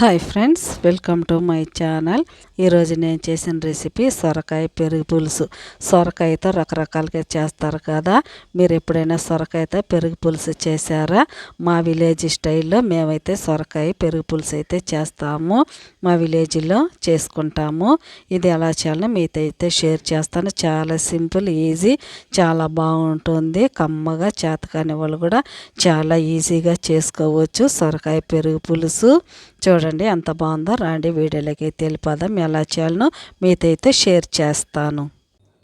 Hi friends welcome to my channel. ఈరోజు నేను చేసిన రెసిపీ సొరకాయ పెరుగు పులుసు. సొరకాయతో రకరకాలుగా చేస్తారు కదా. మీరు ఎప్పుడైనా సొరకాయతో పెరుగు పులుసు చేశారా? మా విలేజ్ స్టైల్లో మేమైతే సొరకాయ పెరుగు పులుసు అయితే చేస్తాము. మా విలేజ్లో చేసుకుంటాము. ఇది ఎలా చేయాలో మీతో అయితే షేర్ చేస్తాను. చాలా సింపుల్ ఈజీ చాలా బాగుంటుంది. కమ్మగా చేతకాని వాళ్ళు కూడా చాలా ఈజీగా చేసుకోవచ్చు సొరకాయ పెరుగు పులుసు. చూడండి. ఎంత బాగుందో. రాండి వీడియోలోకి తెలిపదాం ఎలా చేయాలనో మీతో అయితే షేర్ చేస్తాను.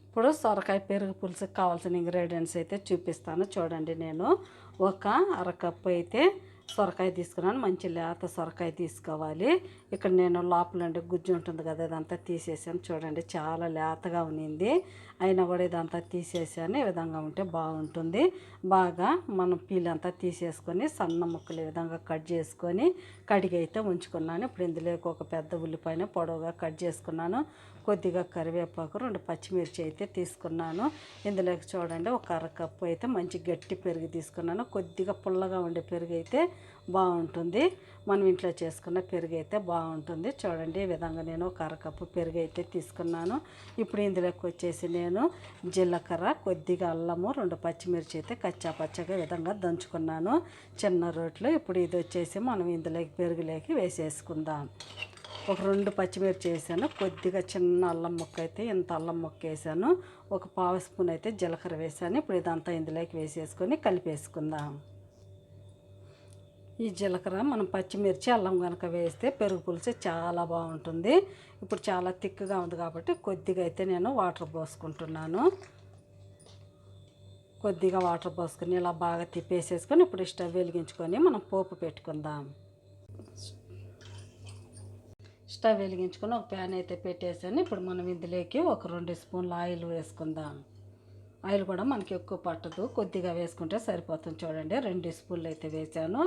ఇప్పుడు సొరకాయ పెరుగు పులుసుకి కావాల్సిన ఇంగ్రీడియంట్స్ అయితే చూపిస్తాను. చూడండి నేను ఒక అరకప్పు అయితే సొరకాయ తీసుకున్నాను. మంచి లేత సొరకాయ తీసుకోవాలి. ఇక్కడ నేను లోపల నుండి గుజ్జు ఉంటుంది కదా ఇదంతా తీసేసాను. చూడండి చాలా లేతగా ఉన్నింది అయినా కూడా ఇదంతా తీసేసాను. ఈ విధంగా ఉంటే బాగుంటుంది. బాగా మనం పీల్ అంతా తీసేసుకొని సన్న ముక్కలు ఈ విధంగా కట్ చేసుకొని కడిగి అయితే ఉంచుకున్నాను. ఇప్పుడు ఇందులోకి ఒక పెద్ద ఉల్లిపాయన పొడవుగా కట్ చేసుకున్నాను. కొద్దిగా కరివేపాకు రెండు పచ్చిమిర్చి అయితే తీసుకున్నాను. ఇందులోకి చూడండి ఒక అరకప్పు అయితే మంచి గట్టి పెరుగు తీసుకున్నాను. కొద్దిగా పుల్లగా ఉండే పెరుగు అయితే బాగుంటుంది. మనం ఇంట్లో చేసుకున్న పెరుగు అయితే బాగుంటుంది. బాగుంటుంది. చూడండి ఈ విధంగా నేను ఒక అరకప్పు పెరుగు అయితే తీసుకున్నాను. ఇప్పుడు ఇందులోకి వచ్చేసి నేను జీలకర్ర కొద్దిగా అల్లము రెండు పచ్చిమిర్చి అయితే కచ్చా పచ్చగా విధంగా దంచుకున్నాను. చిన్న రోట్లో ఇప్పుడు ఇది వచ్చేసి మనం ఇందులోకి పెరుగులోకి వేసేసుకుందాం. ఒక రెండు పచ్చిమిర్చి వేసాను. కొద్దిగా చిన్న అల్లం ముక్క అయితే ఇంత అల్లం ముక్క వేసాను. ఒక పావు స్పూన్ అయితే జీలకర్ర వేసాను. ఇప్పుడు ఇదంతా ఇందులోకి వేసేసుకొని కలిపేసుకుందాం. ఈ జీలకర్ర మనం పచ్చిమిర్చి అల్లం కనుక వేస్తే పెరుగు పులుసు చాలా బాగుంటుంది. ఇప్పుడు చాలా థిక్గా ఉంది కాబట్టి కొద్దిగా అయితే నేను వాటర్ పోసుకుంటున్నాను. కొద్దిగా వాటర్ పోసుకొని ఇలా బాగా తిప్పేసేసుకొని ఇప్పుడు స్టవ్ వెలిగించుకొని మనం పోపు పెట్టుకుందాం. స్టవ్ వెలిగించుకొని ఒక ప్యాన్ అయితే పెట్టేసాను. ఇప్పుడు మనం ఇందులోకి ఒక రెండు స్పూన్ల ఆయిల్ వేసుకుందాం. ఆయిల్ కూడా మనకి ఎక్కువ పట్టదు. కొద్దిగా వేసుకుంటే సరిపోతుంది. చూడండి రెండు స్పూన్లు అయితే వేసాను.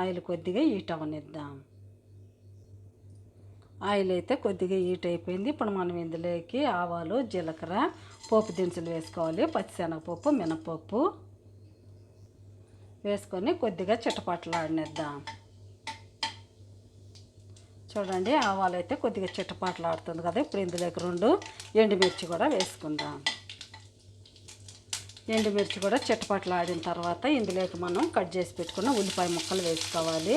ఆయిల్ కొద్దిగా హీట్ అవనిద్దాం ఆయిల్ అయితే కొద్దిగా హీట్ అయిపోయింది. ఇప్పుడు మనం ఇందులోకి ఆవాలు జీలకర్ర పోపు దినుసులు వేసుకోవాలి. పచ్చిశనగపప్పు మినపప్పు వేసుకొని కొద్దిగా చిటపట్లాడినిద్దాం. చూడండి ఆవాలు అయితే కొద్దిగా చిట్టపాటలాడుతుంది కదా. ఇప్పుడు ఇందులోకి రెండు ఎండుమిర్చి కూడా వేసుకుందాం. ఎండుమిర్చి కూడా చిట్టపాటలాడిన తర్వాత ఇందులోకి మనం కట్ చేసి పెట్టుకున్న ఉల్లిపాయ ముక్కలు వేసుకోవాలి.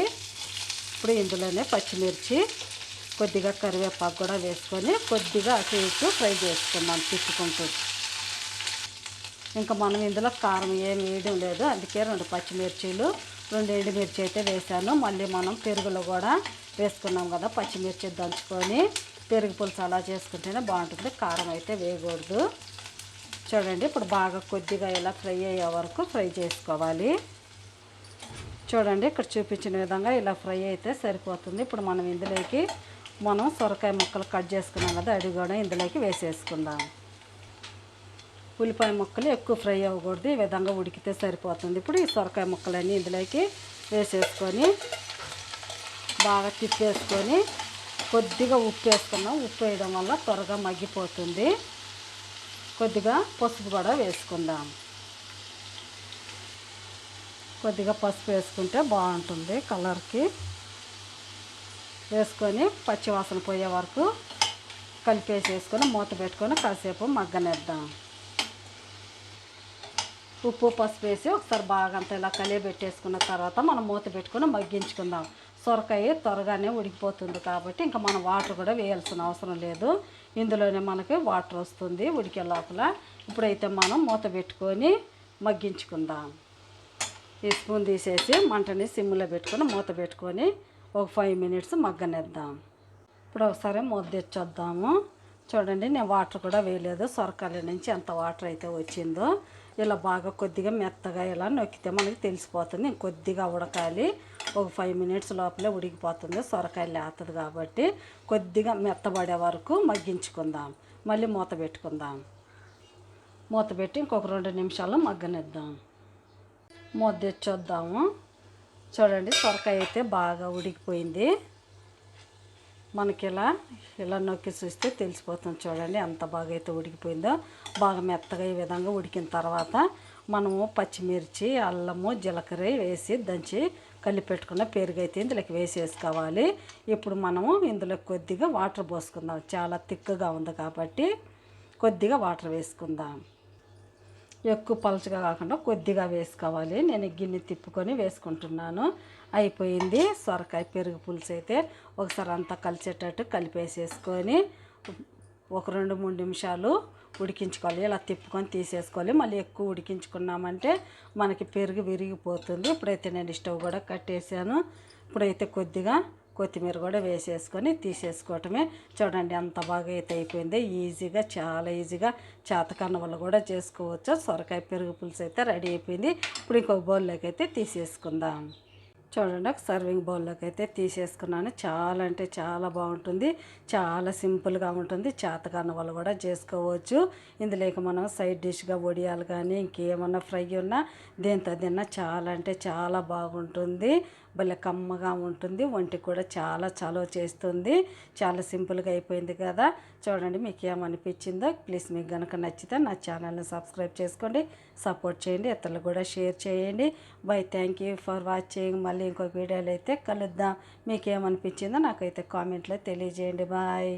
ఇప్పుడు ఇందులోనే పచ్చిమిర్చి కొద్దిగా కరివేపాకు కూడా వేసుకొని కొద్దిగా అటు ఇటు ఫ్రై చేసుకుందాం తిప్పుకుంటూ. ఇంకా మనం ఇందులో కారం ఏం వేయడం లేదు అందుకే రెండు పచ్చిమిర్చీలు రెండు ఎండుమిర్చి అయితే వేసాను. మళ్ళీ మనం పెరుగులో కూడా వేసుకున్నాం కదా పచ్చిమిర్చి దంచుకొని పెరుగు పులుసు అలా చేసుకుంటేనే బాగుంటుంది. కారం అయితే వేయకూడదు. చూడండి ఇప్పుడు బాగా కొద్దిగా ఇలా ఫ్రై అయ్యే వరకు ఫ్రై చేసుకోవాలి. చూడండి ఇక్కడ చూపించిన విధంగా ఇలా ఫ్రై అయితే సరిపోతుంది. ఇప్పుడు మనం ఇందులోకి మనం సొరకాయ ముక్కలు కట్ చేసుకున్నాం కదా అది కూడా ఇందులోకి వేసేసుకుందాం. ఉల్లిపాయ ముక్కలు ఎక్కువ ఫ్రై అవ్వకూడదు ఈ విధంగా ఉడికితే సరిపోతుంది. ఇప్పుడు ఈ సొరకాయ ముక్కలన్నీ ఇందులోకి వేసేసుకొని బాగా తిప్పేసుకొని కొద్దిగా ఉప్పు వేసుకున్నాం. ఉప్పు వేయడం వల్ల త్వరగా మగ్గిపోతుంది. కొద్దిగా పసుపు కూడా వేసుకుందాం. కొద్దిగా పసుపు వేసుకుంటే బాగుంటుంది కలర్కి. వేసుకొని పచ్చివాసన పోయే వరకు కలిపేసేసుకొని మూత పెట్టుకొని కాసేపు మగ్గనేద్దాం. ఉప్పు పసుపు వేసి ఒకసారి బాగా అంతా ఇలా కలియబెట్టేసుకున్న తర్వాత మనం మూత పెట్టుకుని మగ్గించుకుందాం. సొరకాయ త్వరగానే ఉడికిపోతుంది కాబట్టి ఇంకా మనం వాటర్ కూడా వేయాల్సిన అవసరం లేదు. ఇందులోనే మనకి వాటర్ వస్తుంది ఉడికే లోపల. ఇప్పుడైతే మనం మూత పెట్టుకొని మగ్గించుకుందాం. ఈ స్పూన్ తీసేసి మంటని సిమ్లో పెట్టుకొని మూత పెట్టుకొని ఒక ఫైవ్ మినిట్స్ మగ్గనిద్దాం. ఇప్పుడు ఒకసారి మూత తెచ్చొద్దాము. చూడండి నేను వాటర్ కూడా వేయలేదు. సొరకాయల నుంచి ఎంత వాటర్ అయితే వచ్చిందో ఇలా బాగా కొద్దిగా మెత్తగా ఇలా నొక్కితే మనకి తెలిసిపోతుంది. ఇంకొద్దిగా ఉడకాలి. ఒక ఫైవ్ మినిట్స్ లోపలే ఉడికిపోతుంది. సొరకాయ లేతది కాబట్టి కొద్దిగా మెత్తబడే వరకు మగ్గించుకుందాం. మళ్ళీ మూత పెట్టుకుందాం. మూత పెట్టి ఇంకొక రెండు నిమిషాలు మగ్గనిద్దాం. మూత తెచ్చొద్దాము. చూడండి సొరకాయ అయితే బాగా ఉడికిపోయింది. మనకి ఇలా ఇలా నొక్కి చూస్తే తెలిసిపోతుంది చూడండి ఎంత బాగా అయితే ఉడికిపోయిందో. బాగా మెత్తగా ఈ విధంగా ఉడికిన తర్వాత మనము పచ్చిమిర్చి అల్లము జీలకర్ర వేసి దంచి కలిపెట్టుకున్న పెరుగు అయితే ఇందులోకి వేసేసుకోవాలి. ఇప్పుడు మనము ఇందులో కొద్దిగా వాటర్ పోసుకుందాం. చాలా తిక్కుగా ఉంది కాబట్టి కొద్దిగా వాటర్ వేసుకుందాం. ఎక్కువ పలుచగా కాకుండా కొద్దిగా వేసుకోవాలి. నేను గిన్నె తిప్పుకొని వేసుకుంటున్నాను. అయిపోయింది. సొరకాయ పెరుగు పులుసు అయితే ఒకసారి అంతా కలిసేటట్టు కలిపేసేసుకొని ఒక రెండు మూడు నిమిషాలు ఉడికించుకోవాలి. ఇలా తిప్పుకొని తీసేసుకోవాలి. మళ్ళీ ఎక్కువ ఉడికించుకున్నామంటే మనకి పెరుగు విరిగిపోతుంది. ఇప్పుడైతే నేను స్టవ్ కూడా కట్టేసాను ఇప్పుడైతే కొద్దిగా కొత్తిమీర కూడా వేసేసుకొని తీసేసుకోవటమే. చూడండి ఎంత బాగా అయితే అయిపోయింది. ఈజీగా చాలా ఈజీగా చేతకన్న వాళ్ళు కూడా చేసుకోవచ్చు. సొరకాయ పెరుగు పులుసు అయితే రెడీ అయిపోయింది. ఇప్పుడు ఇంకో బౌల్లోకి అయితే తీసేసుకుందాం. చూడండి ఒక సర్వింగ్ బౌల్లోకి అయితే తీసేసుకున్నాను. చాలా అంటే చాలా బాగుంటుంది. చాలా సింపుల్గా ఉంటుంది. చేతకాన్న వాళ్ళు కూడా చేసుకోవచ్చు. ఇందులోకి మనం సైడ్ డిష్గా వడియాలు కానీ ఇంకేమన్నా ఫ్రై ఉన్నా దీంతో తిన్నా చాలా అంటే చాలా బాగుంటుంది. భలే కమ్మగా ఉంటుంది. ఒంటికి కూడా చాలా చలవ చేస్తుంది. చాలా సింపుల్గా అయిపోయింది కదా. చూడండి మీకు ఏమనిపించిందో ప్లీజ్ మీకు కనుక నచ్చితే నా ఛానల్ని సబ్స్క్రైబ్ చేసుకోండి. సపోర్ట్ చేయండి. ఇతరులు కూడా షేర్ చేయండి. Bye thank you for watching మళ్ళీ మళ్ళీ ఇంకొక వీడియోలో అయితే కలుద్దాం. మీకు ఏమనిపించిందో నాకైతే కామెంట్లో తెలియజేయండి. బాయ్.